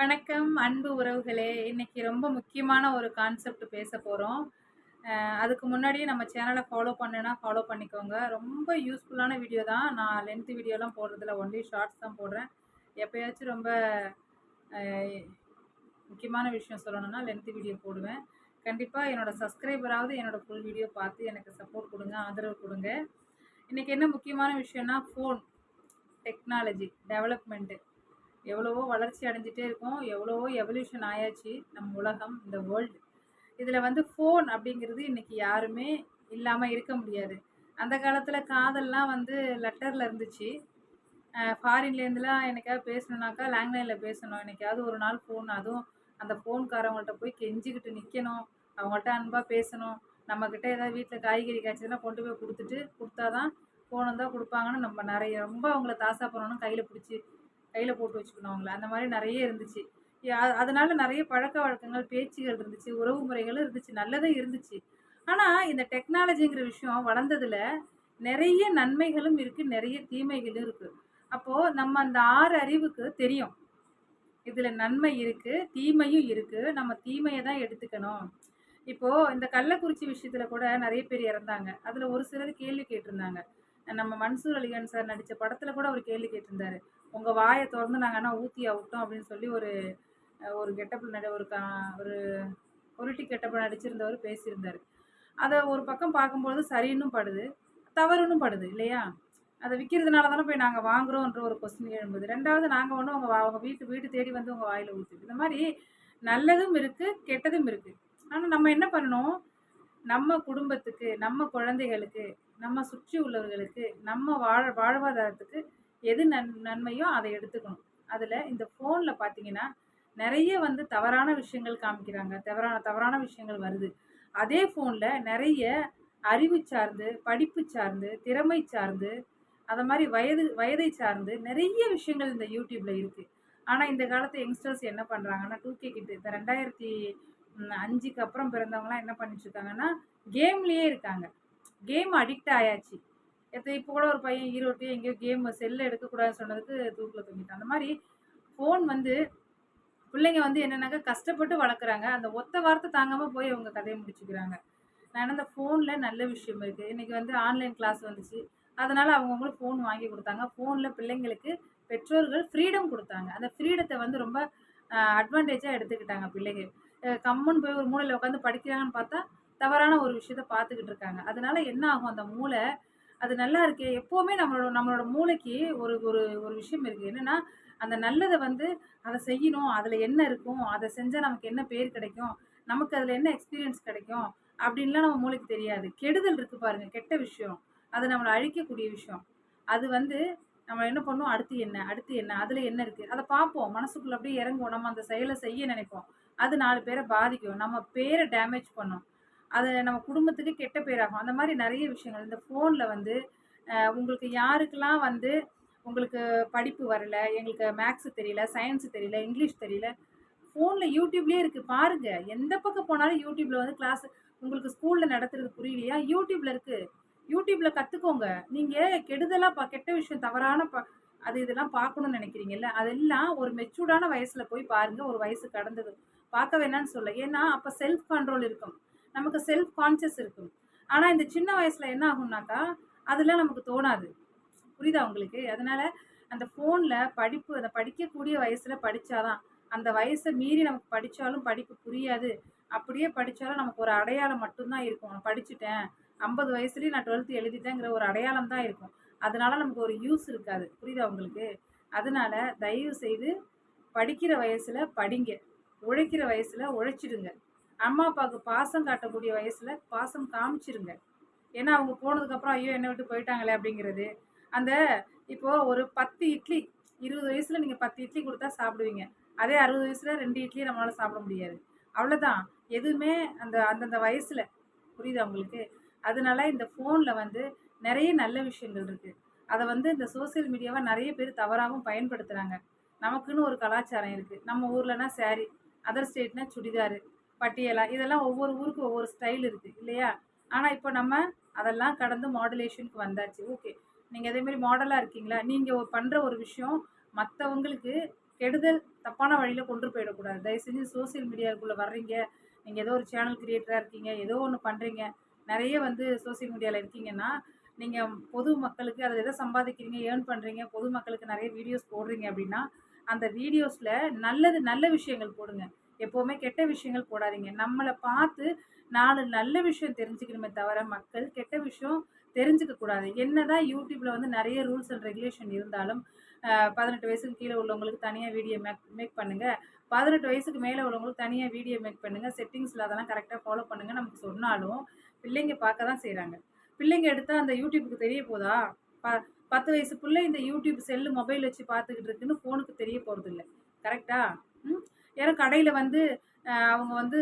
வணக்கம் அன்பு உறவுகளே. இன்னைக்கு ரொம்ப முக்கியமான ஒரு கான்செப்ட் பேச போகிறோம் அதுக்கு முன்னாடியே நம்ம சேனலை ஃபாலோ பண்ணுனா ஃபாலோ பண்ணிக்கோங்க. ரொம்ப யூஸ்ஃபுல்லான வீடியோ தான். நான் லென்த் வீடியோலாம் போடுறதில்ல. ஒன்லி ஷார்ட்ஸ் தான் போடுறேன். எப்போயாச்சும் ரொம்ப முக்கியமான விஷயம் சொல்லணும்னா லென்த் வீடியோ போடுவேன். கண்டிப்பாக என்னோடய சப்ஸ்கிரைபராவது என்னோடய ஃபுல் வீடியோ பார்த்து எனக்கு சப்போர்ட் கொடுங்க ஆதரவு கொடுங்க. இன்றைக்கி என்ன முக்கியமான விஷயம்னா ஃபோன் டெக்னாலஜி டெவலப்மெண்ட்டு எவ்வளவோ வளர்ச்சி அடைஞ்சிட்டே இருக்கும். எவ்வளவோ எவல்யூஷன் ஆயாச்சு நம்ம உலகம் இந்த வேர்ல்டு இதில் வந்து ஃபோன் அப்படிங்கிறது இன்றைக்கி யாருமே இல்லாமல் இருக்க முடியாது. அந்த காலத்தில் காதல்லாம் வந்து லெட்டரில் இருந்துச்சு. ஃபாரின்லேருந்துலாம் என்னைக்காவது பேசணுன்னாக்கா லேண்ட்லைனில் பேசணும். என்னைக்காவது ஒரு நாள் ஃபோன் அதுவும் அந்த ஃபோன்காரவங்கள்ட்ட போய் கெஞ்சிக்கிட்டு நிற்கணும் அவங்கள்ட்ட அன்பாக பேசணும். நம்மக்கிட்ட ஏதாவது வீட்டில் காய்கறி காய்ச்சதுன்னா கொண்டு போய் கொடுத்துட்டு கொடுத்தா தான் ஃபோன் தான் கொடுப்பாங்கன்னு நம்ம நிறைய ரொம்ப அவங்கள தாசா பண்ணணும் கையில் பிடிச்சி கையில் போட்டு வச்சுக்கணும் அவங்கள. அந்த மாதிரி நிறைய இருந்துச்சு. யா- அதனால நிறைய பழக்க வழக்கங்கள் பேச்சுகள் இருந்துச்சு உறவு முறைகளும் இருந்துச்சு. நல்லதும் இருந்துச்சு. ஆனால் இந்த டெக்னாலஜிங்கிற விஷயம் வளர்ந்ததில் நிறைய நன்மைகளும் இருக்குது நிறைய தீமைகளும் இருக்குது அப்போது நம்ம அந்த ஆறு அறிவுக்கு தெரியும். இதில் நன்மை இருக்குது தீமையும் இருக்குது நம்ம தீமையை தான் எடுத்துக்கணும். இப்போது இந்த கள்ளக்குறிச்சி விஷயத்தில் கூட நிறைய பேர் இறந்தாங்க. அதில் ஒரு சிலர் கேள்வி கேட்டிருந்தாங்க. நம்ம மன்சூர் அலிகான் சார் நடித்த படத்தில் கூட அவர் கேள்வி கேட்டிருந்தாரு. உங்கள் வாயை திறந்து நாங்கள் என்ன ஊற்றி அவுட்டோம் அப்படின்னு சொல்லி ஒரு ஒரு கெட்டப்பில் நடி ஒரு கா ஒரு பொருட்டி கெட்டப்பில் நடிச்சிருந்தவர் பேசியிருந்தார். அதை ஒரு பக்கம் பார்க்கும்பொழுது சரின்னும் படுது தவறுன்னும் படுது இல்லையா? அதை விற்கிறதுனால தானே போய் நாங்கள் வாங்குகிறோன்ற ஒரு கொஸ்டின் எழும்புது. ரெண்டாவது நாங்கள் ஒன்றும் உங்கள் அவங்க வீட்டு வீட்டு தேடி வந்து உங்கள் வாயில் ஊற்றுது இந்த மாதிரி நல்லதும் இருக்குது கெட்டதும் இருக்குது ஆனால் நம்ம என்ன பண்ணணும்? நம்ம குடும்பத்துக்கு நம்ம குழந்தைகளுக்கு நம்ம சுற்றி உள்ளவர்களுக்கு நம்ம வாழ வாழ்வாதாரத்துக்கு எது நன் நன்மையோ அதை எடுத்துக்கணும். அதில் இந்த ஃபோனில் பார்த்தீங்கன்னா நிறைய வந்து தவறான விஷயங்கள் காமிக்கிறாங்க. தவறான தவறான விஷயங்கள் வருது. அதே ஃபோனில் நிறைய அறிவு சார்ந்து படிப்பு சார்ந்து திறமை சார்ந்து அதை மாதிரி வயது வயதை சார்ந்து நிறைய விஷயங்கள் இந்த யூடியூப்பில் இருக்குது ஆனால் இந்த காலத்து யங்ஸ்டர்ஸ் என்ன பண்ணுறாங்கன்னா டூ கே கிட்டு இந்த ரெண்டாயிரத்தி அஞ்சுக்கு அப்புறம் பிறந்தவங்களாம் என்ன பண்ணிட்டுருக்காங்கன்னா கேம்லேயே இருக்காங்க. கேம் அடிக்ட் ஆயாச்சு. எத்த இப்போ கூட ஒரு பையன் ஈரோட்டு எங்கேயோ கேம் செல்லை எடுக்கக்கூடாதுன்னு சொன்னதுக்கு தூக்கில் தூங்கிட்டான் அந்த மாதிரி ஃபோன் வந்து பிள்ளைங்க வந்து என்னென்னாக்கா கஷ்டப்பட்டு வளர்க்குறாங்க. அந்த ஒத்த வார்த்தை தாங்காமல் போய் அவங்க கதையை முடிச்சுக்கிறாங்க. நான் அந்த ஃபோனில் நல்ல விஷயம் இருக்குது இன்றைக்கி வந்து ஆன்லைன் கிளாஸ் வந்துச்சு. அதனால் அவங்கவுங்களுக்கு ஃபோன் வாங்கி கொடுத்தாங்க. ஃபோனில் பிள்ளைங்களுக்கு பெற்றோர்கள் ஃப்ரீடம் கொடுத்தாங்க. அந்த ஃப்ரீடத்தை வந்து ரொம்ப அட்வான்டேஜாக எடுத்துக்கிட்டாங்க பிள்ளைங்க. அஹ் கம்முன்னு போய் ஒரு மூலையில் உட்காந்து படிக்கிறாங்கன்னு பார்த்தா தவறான ஒரு விஷயத்த பார்த்துக்கிட்டு இருக்காங்க. அதனால் என்ன ஆகும்? அந்த மூளை அது நல்லா இருக்கே. எப்போவுமே நம்மளோட நம்மளோட மூளைக்கு ஒரு ஒரு ஒரு விஷயம் இருக்குது என்னன்னா அந்த நல்லதை வந்து அதை செய்யணும். அதில் என்ன இருக்கும்? அதை செஞ்சால் நமக்கு என்ன பேர் கிடைக்கும்? நமக்கு அதில் என்ன எக்ஸ்பீரியன்ஸ் கிடைக்கும்? அப்படின்லாம் நம்ம மூளைக்கு தெரியாது. கெடுதல் இருக்குது பாருங்கள் கெட்ட விஷயம். அது நம்மளை அழிக்கக்கூடிய விஷயம். அது வந்து நம்ம என்ன பண்ணுவோம் அடுத்து என்ன? அடுத்து என்ன? அதில் என்ன இருக்குது அதை பார்ப்போம். மனசுக்குள்ள அப்படியே இறங்குவோம். நம்ம அந்த செயலை செய்ய நினைப்போம். அது நாலு பேரை பாதிக்கும். நம்ம பேரை டேமேஜ் பண்ணும். அது நம்ம குடும்பத்துக்கு கெட்ட பேராகும். அந்த மாதிரி நிறைய விஷயங்கள். இந்த ஃபோனில் வந்து உங்களுக்கு யாருக்கெல்லாம் வந்து உங்களுக்கு படிப்பு வரல எங்களுக்கு மேக்ஸ் தெரியல சயின்ஸ் தெரியல இங்கிலீஷ் தெரியல ஃபோனில் யூடியூப்லேயே இருக்குது பாருங்கள் எந்த பக்கம் போனாலும் யூடியூப்பில் வந்து கிளாஸ் உங்களுக்கு ஸ்கூலில் நடத்துறது புரியலையா? யூடியூப்பில் இருக்குது யூடியூப்பில் கற்றுக்கோங்க நீங்கள் கெடுதலாக பா கெட்ட விஷயம் தவறான ப அது இதெல்லாம் பார்க்கணும்னு நினைக்கிறீங்கல்ல? அதெல்லாம் ஒரு மெச்சூர்டான வயசில் போய் பாருங்கள் ஒரு வயசு கடந்தது. பார்க்க வேணாம்னு சொல்ல ஏன்னா அப்போ செல்ஃப் கண்ட்ரோல் இருக்கும். நமக்கு செல்ஃப் கான்சியஸ் இருக்கும் ஆனால் இந்த சின்ன வயசில் என்ன ஆகும்னாக்கா அதெல்லாம் நமக்கு தோணாது. புரியுதா உங்களுக்கு? அதனால அந்த ஃபோனில் படிப்பு அதை படிக்கக்கூடிய வயசில் படித்தாதான் அந்த வயசை மீறி நமக்கு படித்தாலும் படிப்பு புரியாது. அப்படியே படித்தாலும் நமக்கு ஒரு அடையாளம் மட்டும்தான் இருக்கும். நான் படிச்சுட்டேன் ஐம்பது வயசுலேயும் நான் டுவெல்த்து எழுதிட்டேங்கிற ஒரு அடையாளம் தான் இருக்கும். அதனால நமக்கு ஒரு யூஸ் இருக்காது. புரியுதா உங்களுக்கு? அதனால தயவு செய்து படிக்கிற வயசில் படிங்க. உழைக்கிற வயசில் உழைச்சிடுங்க. அம்மா அப்பாவுக்கு பாசம் காட்டக்கூடிய வயசில் பாசம் காமிச்சிருங்க. ஏன்னா அவங்க போனதுக்கப்புறம் ஐயோ என்னை விட்டு போயிட்டாங்களே அப்படிங்கிறது. அந்த இப்போது ஒரு பத்து இட்லி இருபது வயசில் நீங்கள் பத்து இட்லி கொடுத்தா சாப்பிடுவீங்க. அதே அறுபது வயசில் ரெண்டு இட்லி நம்மளால் சாப்பிட முடியாது. அவ்வளோதான் எதுவுமே அந்த அந்தந்த வயசில். புரியுது அவங்களுக்கு அதனால இந்த ஃபோனில் வந்து நிறைய நல்ல விஷயங்கள் இருக்குது அதை வந்து இந்த சோஷியல் மீடியாவை நிறைய பேர் தவறாகவும் பயன்படுத்துகிறாங்க நமக்குன்னு ஒரு கலாச்சாரம் இருக்குது நம்ம ஊர்லனா saree அதர் ஸ்டேட்னா சுடிதாரு. பட்டியலா இதெல்லாம் ஒவ்வொரு ஊருக்கு ஒவ்வொரு ஸ்டைல் இருக்குது இல்லையா? ஆனால் இப்போ நம்ம அதெல்லாம் கடந்து மாடுலேஷனுக்கு வந்தாச்சு. ஓகே நீங்கள் அதேமாரி மாடலாக இருக்கீங்களா? நீங்கள் பண்ணுற ஒரு விஷயம் மற்றவங்களுக்கு கெடுதல் தப்பான வழியில் கொண்டு போயிடக்கூடாது. தயவு செஞ்சு சோசியல் மீடியாவுக்குள்ளே வர்றீங்க. நீங்கள் ஏதோ ஒரு சேனல் கிரியேட்டராக இருக்கீங்க ஏதோ ஒன்று பண்ணுறீங்க நிறைய வந்து சோசியல் மீடியாவில் இருக்கீங்கன்னா நீங்கள் பொது மக்களுக்கு அதில் எதை சம்பாதிக்கிறீங்க ஏர்ன் பண்ணுறீங்க பொது மக்களுக்கு நிறைய வீடியோஸ் போடுறீங்க அப்படின்னா அந்த வீடியோஸில் நல்லது நல்ல விஷயங்கள் போடுங்க. எப்போவுமே கெட்ட விஷயங்கள் போடாதீங்க. நம்மளை பார்த்து நாலு நல்ல விஷயம் தெரிஞ்சுக்கணுமே தவிர மக்கள் கெட்ட விஷயம் தெரிஞ்சுக்க கூடாது. என்னதான் யூடியூப்ல வந்து நிறைய ரூல்ஸ் அண்ட் ரெகுலேஷன் இருந்தாலும் பதினெட்டு வயசுக்கு கீழே உள்ளவங்களுக்கு தனியாக வீடியோ மேக் மேக் பண்ணுங்கள் பதினெட்டு வயசுக்கு மேலே உள்ளவங்களுக்கு தனியாக வீடியோ மேக் பண்ணுங்கள் செட்டிங்ஸில் அதெல்லாம் கரெக்டாக ஃபாலோ பண்ணுங்கள் நமக்கு சொன்னாலும் பிள்ளைங்க பார்க்க தான் செய்கிறாங்க பிள்ளைங்க எடுத்தால் அந்த யூடியூப்புக்கு தெரிய போதா? ப பத்து வயசு பிள்ளை இந்த யூடியூப் செல்லு மொபைல் வச்சு பார்த்துக்கிட்டு இருக்குன்னு ஃபோனுக்கு தெரிய போகிறது இல்லை கரெக்டாக ஏன்னா கடையில் வந்து அவங்க வந்து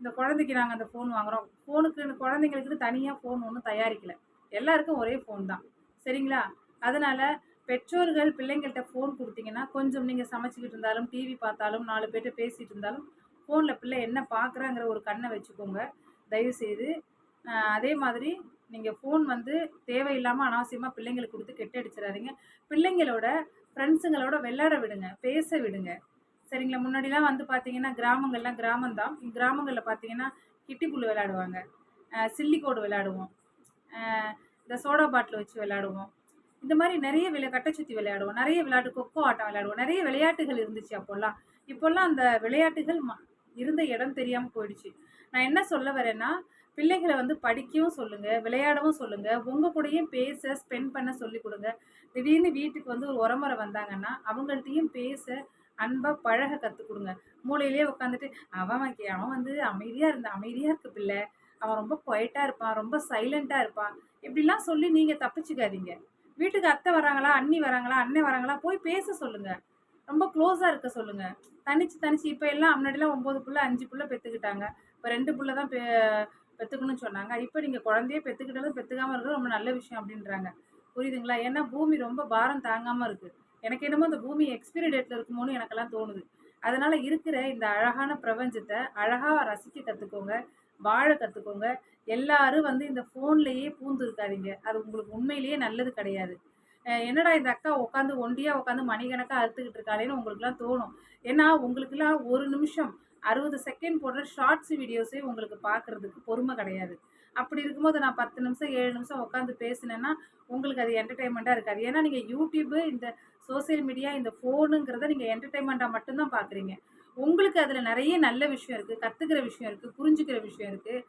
இந்த குழந்தைக்கு நாங்கள் அந்த ஃபோன் வாங்குகிறோம் ஃபோனுக்கு குழந்தைங்களுக்குன்னு தனியாக ஃபோன் ஒன்றும் தயாரிக்கலை. எல்லாருக்கும் ஒரே ஃபோன் தான். சரிங்களா? அதனால் பெற்றோர்கள் பிள்ளைங்கள்கிட்ட ஃபோன் கொடுத்தீங்கன்னா கொஞ்சம் நீங்கள் சமைச்சிக்கிட்டு இருந்தாலும் டிவி பார்த்தாலும் நாலு பேர்கிட்ட பேசிகிட்டு இருந்தாலும் ஃபோனில் பிள்ளை என்ன பார்க்குறாங்கிற ஒரு கண்ணை வச்சுக்கோங்க. தயவுசெய்து அதே மாதிரி நீங்கள் ஃபோன் வந்து தேவையில்லாமல் அனாவசியமாக பிள்ளைங்களுக்கு கொடுத்து கெட்டு அடிச்சிடாதீங்க பிள்ளைங்களோட ஃப்ரெண்ட்ஸுங்களோட விளையாட விடுங்க. பேச விடுங்க. சரிங்களா? முன்னாடிலாம் வந்து பார்த்தீங்கன்னா கிராமங்கள்லாம் கிராமம்தான். கிராமங்களில் பார்த்தீங்கன்னா கிட்டிப்புல் விளையாடுவாங்க. சில்லிக்கோடு விளையாடுவோம். இந்த சோடா பாட்டில் வச்சு விளையாடுவோம். இந்த மாதிரி நிறைய விளை கட்டச்சுத்தி விளையாடுவோம். நிறைய விளையாட்டு கொக்கோ ஆட்டம் விளையாடுவோம். நிறைய விளையாட்டுகள் இருந்துச்சு அப்போல்லாம். இப்போல்லாம் அந்த விளையாட்டுகள் இருந்த இடம் தெரியாமல் போயிடுச்சு. நான் என்ன சொல்ல வரேன்னா பிள்ளைகளை வந்து படிக்கவும் சொல்லுங்கள் விளையாடவும் சொல்லுங்கள் உங்கள் கூடயும் பேச ஸ்பெண்ட் பண்ண சொல்லி கொடுங்க. திடீர்னு வீட்டுக்கு வந்து ஒரு உரமுறை வந்தாங்கன்னா அவங்கள்ட்டையும் பேச அன்பாக பழக கற்றுக் கொடுங்க மூளையிலேயே உட்காந்துட்டு அவன் அவன் வந்து அமைதியாக இருந்த அமைதியாக இருக்கு பிள்ளை. அவன் ரொம்ப குவைட்டாக இருப்பான் ரொம்ப சைலண்ட்டாக இருப்பான். இப்படிலாம் சொல்லி நீங்கள் தப்பிச்சுக்காதீங்க. வீட்டுக்கு அத்தை வராங்களா அண்ணி வராங்களா அண்ணன் வராங்களா போய் பேச சொல்லுங்கள் ரொம்ப க்ளோஸாக இருக்க சொல்லுங்கள் தனிச்சு தனிச்சு இப்போ எல்லாம் முன்னாடிலாம் ஒம்பது புள்ள அஞ்சு புள்ள பெற்றுக்கிட்டாங்க இப்போ ரெண்டு புள்ள தான் பெ பெற்றுக்கணும்னு சொன்னாங்க. இப்போ நீங்கள் குழந்தையே பெற்றுக்கிட்டாலும் பெற்றுக்காமல் இருக்கிறது ரொம்ப நல்ல விஷயம் அப்படின்றாங்க. புரியுதுங்களா? ஏன்னா பூமி ரொம்ப பாரம் தாங்காமல் இருக்குது எனக்கு என்னமோ அந்த பூமி எக்ஸ்பிரி டேட்டில் இருக்குமோன்னு எனக்கெல்லாம் தோணுது. அதனால் இருக்கிற இந்த அழகான பிரபஞ்சத்தை அழகாக ரசிக்க கற்றுக்கோங்க வாழ கற்றுக்கோங்க எல்லாரும் வந்து இந்த ஃபோன்லேயே பூந்து இருக்காதீங்க அது உங்களுக்கு உண்மையிலேயே நல்லது கிடையாது. என்னடா இந்த அக்கா உட்காந்து ஒண்டியாக உட்காந்து மணிக்கணக்காக அறுத்துக்கிட்டு இருக்காளேன்னு உங்களுக்குலாம் தோணும். ஏன்னா உங்களுக்குலாம் ஒரு நிமிஷம் அறுபது செகண்ட் போடுற ஷார்ட்ஸ் வீடியோஸே உங்களுக்கு பார்க்குறதுக்கு பொறுமை கிடையாது. அப்படி இருக்கும்போது நான் பத்து நிமிஷம் ஏழு நிமிஷம் உட்காந்து பேசினேன்னா உங்களுக்கு அது என்டர்டைன்மெண்ட்டாக இருக்காது. ஏன்னா நீங்கள் யூடியூப்பு இந்த சோசியல் மீடியா இந்த ஃபோனுங்கிறத நீங்கள் என்டர்டைன்மெண்ட்டாக மட்டும்தான் பார்க்குறீங்க. உங்களுக்கு அதில் நிறைய நல்ல விஷயம் இருக்குது கற்றுக்கிற விஷயம் இருக்குது புரிஞ்சுக்கிற விஷயம் இருக்குது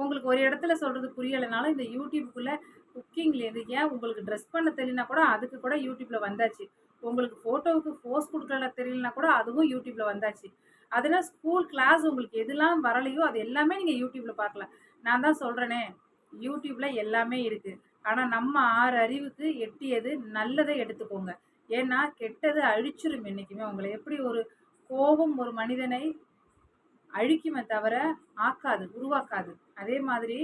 உங்களுக்கு ஒரு இடத்துல சொல்கிறது புரியலைனாலும் இந்த யூடியூப்புக்குள்ளே குக்கிங்லேருந்து ஏன் உங்களுக்கு ட்ரெஸ் பண்ண தெரியலனா கூட அதுக்கு கூட யூடியூப்பில் வந்தாச்சு. உங்களுக்கு ஃபோட்டோவுக்கு போஸ் கொடுக்கல தெரியலனா கூட அதுவும் யூடியூப்பில் வந்தாச்சு. அதெல்லாம் ஸ்கூல் கிளாஸ் உங்களுக்கு எதெல்லாம் வரலையோ அது எல்லாமே நீங்கள் யூடியூப்பில் பார்க்கலாம். நான் தான் சொல்கிறேனே யூடியூப்பில் எல்லாமே இருக்குது ஆனால் நம்ம ஆறு அறிவுக்கு எட்டியது நல்லதை எடுத்துக்கோங்க. ஏன்னா கெட்டது அழிச்சிரும் என்றைக்குமே உங்களை எப்படி ஒரு கோபம் ஒரு மனிதனை அழிக்குமே தவிர ஆக்காது உருவாக்காது. அதே மாதிரி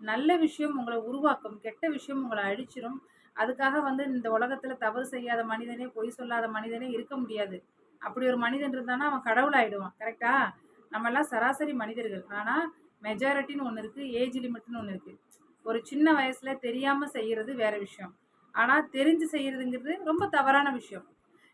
நல்ல விஷயம் உங்களை உருவாக்கும் கெட்ட விஷயம் உங்களை அழிச்சிரும். அதுக்காக வந்து இந்த உலகத்தில் தவறு செய்யாத மனிதனே பொய் சொல்லாத மனிதனே இருக்க முடியாது. அப்படி ஒரு மனிதன் இருந்தானா அவன் கடவுள் ஆகிடுவான் கரெக்டா நம்மெல்லாம் சராசரி மனிதர்கள். ஆனால் மெஜாரிட்டின்னு ஒன்று இருக்குது ஏஜ் லிமிட்னு ஒன்று இருக்குது ஒரு சின்ன வயசில் தெரியாமல் செய்கிறது வேறு விஷயம். ஆனால் தெரிஞ்சு செய்கிறதுங்கிறது ரொம்ப தவறான விஷயம்.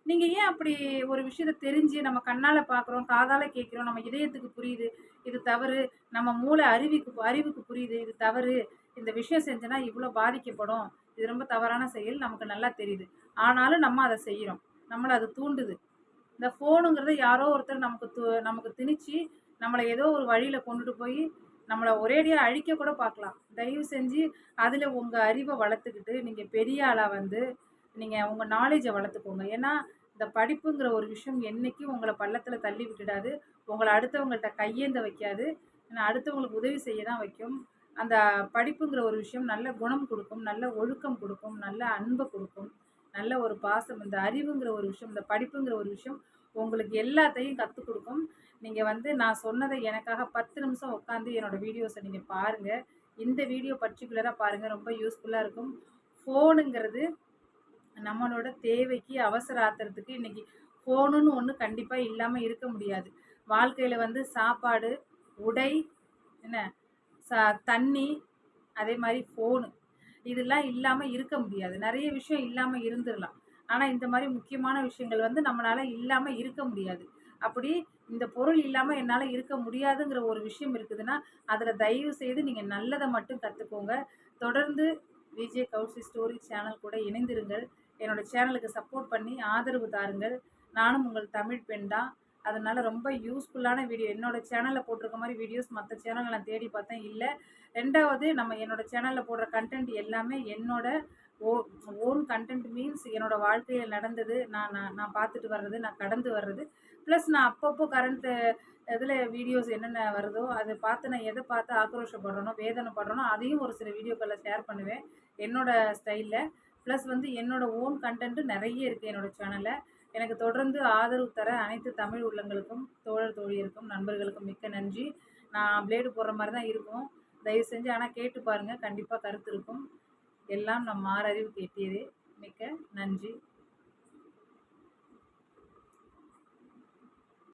நீங்கள் ஏன் அப்படி ஒரு விஷயத்த தெரிஞ்சு நம்ம கண்ணால் பார்க்குறோம் காதால் கேட்குறோம் நம்ம இதயத்துக்கு புரியுது இது தவறு நம்ம மூளை அறிவுக்கு அறிவுக்கு புரியுது இது தவறு இந்த விஷயம் செஞ்சோன்னா இவ்வளோ பாதிக்கப்படும் இது ரொம்ப தவறான செயல் நமக்கு நல்லா தெரியுது. ஆனாலும் நம்ம அதை செய்கிறோம் நம்மளை அது தூண்டுது. இந்த ஃபோனுங்கிறது யாரோ ஒருத்தர் நமக்கு து நமக்கு திணிச்சு நம்மளை ஏதோ ஒரு வழியில் கொண்டுட்டு போய் நம்மளை ஒரேடியாக அழிக்க கூட பார்க்கலாம் தயவு செஞ்சு அதில் உங்கள் அறிவை வளர்த்துக்கிட்டு நீங்கள் பெரிய ஆளாக வந்து நீங்கள் உங்கள் நாலேஜை வளர்த்துக்கோங்க. ஏன்னா இந்த படிப்புங்கிற ஒரு விஷயம் என்றைக்கும் உங்களை பள்ளத்தில் தள்ளி விட்டுடாது. உங்களை அடுத்தவங்கள்ட்ட கையேந்த வைக்காது. அடுத்தவங்களுக்கு உதவி செய்ய தான் வைக்கும். அந்த படிப்புங்கிற ஒரு விஷயம் நல்ல குணம் கொடுக்கும் நல்ல ஒழுக்கம் கொடுக்கும் நல்ல அன்பை கொடுக்கும் நல்ல ஒரு பாசம் இந்த அறிவுங்கிற ஒரு விஷயம் இந்த படிப்புங்கிற ஒரு விஷயம் உங்களுக்கு எல்லாத்தையும் கற்றுக் கொடுக்கும். நீங்கள் வந்து நான் சொன்னதை எனக்காக பத்து நிமிஷம் உட்காந்து என்னோடய வீடியோஸை நீங்கள் பாருங்கள் இந்த வீடியோ பர்டிகுலராக பாருங்கள் ரொம்ப யூஸ்ஃபுல்லாக இருக்கும். ஃபோனுங்கிறது நம்மளோட தேவைக்கு அவசர ஆத்திரத்துக்கு இன்றைக்கி ஃபோனுன்னு ஒன்று கண்டிப்பாக இல்லாமல் இருக்க முடியாது. வாழ்க்கையில் வந்து சாப்பாடு உடை என்ன சா தண்ணி அதே மாதிரி ஃபோனு இதெல்லாம் இல்லாமல் இருக்க முடியாது. நிறைய விஷயம் இல்லாமல் இருந்துடலாம் ஆனால் இந்த மாதிரி முக்கியமான விஷயங்கள் வந்து நம்மளால் இல்லாமல் இருக்க முடியாது. அப்படி இந்த பொருள் இல்லாமல் என்னால் இருக்க முடியாதுங்கிற ஒரு விஷயம் இருக்குதுன்னா அதில் தயவு செய்து நீங்கள் நல்லதை மட்டும் கற்றுக்கோங்க தொடர்ந்து விஜே கௌசி ஸ்டோரி சேனல் கூட இணைந்திருங்கள். என்னோடய சேனலுக்கு சப்போர்ட் பண்ணி ஆதரவு தாருங்கள். நானும் உங்கள் தமிழ் பெண் தான். அதனால் ரொம்ப யூஸ்ஃபுல்லான வீடியோ என்னோடய சேனலில் போட்டிருக்க மாதிரி வீடியோஸ் மற்ற சேனலில் நான் தேடி பார்த்தேன். இல்லை ரெண்டாவது நம்ம என்னோடய சேனலில் போடுற கண்டென்ட் எல்லாமே என்னோட ஓ ஓன் கண்டென்ட் மீன்ஸ் என்னோடய வாழ்க்கையில் நடந்தது. நான் நான் நான் பார்த்துட்டு வர்றது நான் கடந்து வர்றது. ப்ளஸ் நான் அப்பப்போ கரண்ட்டு இதில் வீடியோஸ் என்னென்ன வருதோ அதை பார்த்து நான் எதை பார்த்து ஆக்ரோஷப்படுறேனோ வேதனைப்படுறேனோ அதையும் ஒரு சில வீடியோக்களில் ஷேர் பண்ணுவேன். என்னோடய ஸ்டைலில் ப்ளஸ் வந்து என்னோடய ஓன் கண்டென்ட்டு நிறைய இருக்குது என்னோடய சேனலில் எனக்கு தொடர்ந்து ஆதரவு தர அனைத்து தமிழ் உள்ளங்களுக்கும் தோழர் தோழியருக்கும் நண்பர்களுக்கும் மிக்க நன்றி. நான் பிளேடு போடுற மாதிரி தான் இருக்கும். தயவு செஞ்சு ஆனால் கேட்டு பாருங்கள் கண்டிப்பாக கருத்து இருக்கும். எல்லாம் நம் மாறறிவு கேட்டியதே மிக்க நன்றி.